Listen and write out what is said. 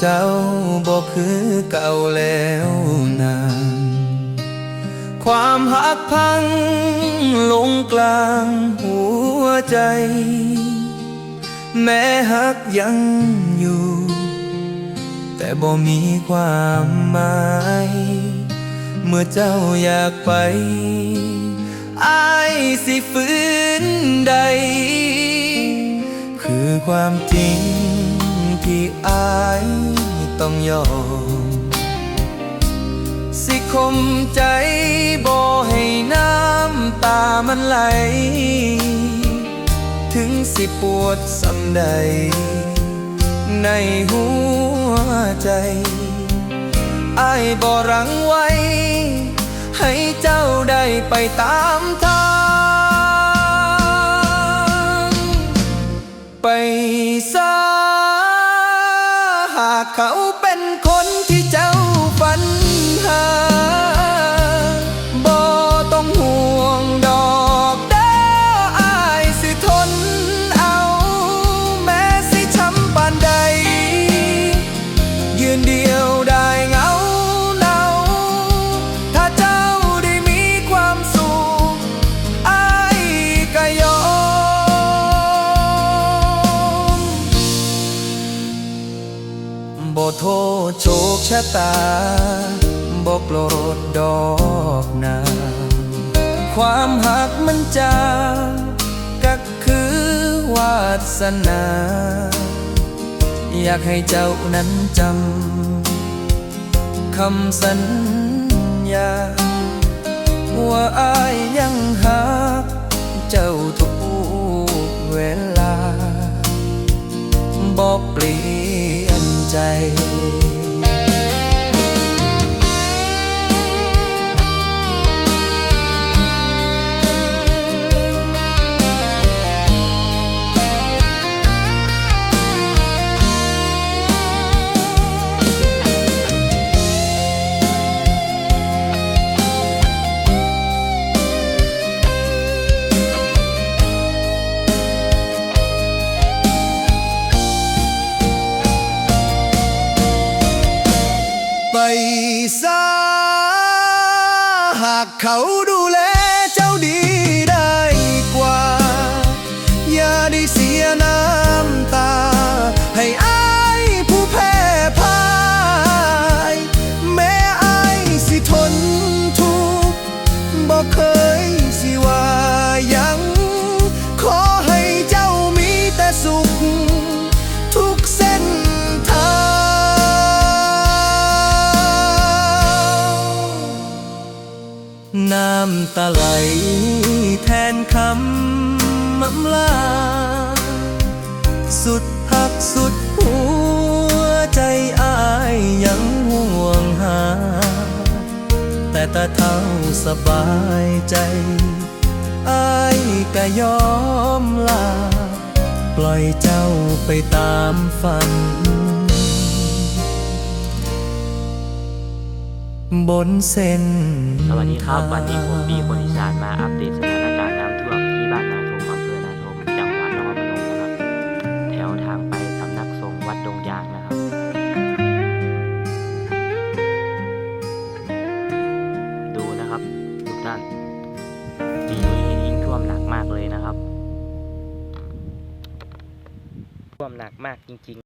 เจ้าบอกคือเก่าแล้วนานความหักพังลงกลางหัวใจ แม้หักยังอยู่ แต่บ่มีความหมาย เมื่อเจ้าอยากไปอายสิฝืนใด คือความจริง ต้องยอม สิคมใจบ่ให้น้ำตามันไหล ถึงสิปวดสำใด ในหัวใจอายบ่รังไว้ ให้เจ้าได้ไปตามทาง ไปซาหากเขา บ่โทษโชคชะตาบ่โกรธดอกนาความหักมันจางก็คือวาสนา อยากให้เจ้านั้นจำคำสัญญา ว่าอายยังหัก ย หากเขาดูำตาไหลแทนคำมำลา สุดหักสุดหัวใจอายยังห่วงหา แต่ตาเท่าสบายใจอายก็ยอมลา ปล่อยเจ้าไปตามฝัน บนเส้น สวัสดีครับทางวันนี้ผมบีคนอีสานมาอัปเดตสถานการณ์น้ำท่วมที่บ้านนาทมอำเภอนาทมจังหวัดนครพนมนะครับ แถวทางไปสำนักสงฆ์วัดดงยางนะครับ ดูนะครับทุกท่านปีนี้ยิ่งท่วมหนักมากเลยนะครับ ท่วมหนักมากจริง ๆ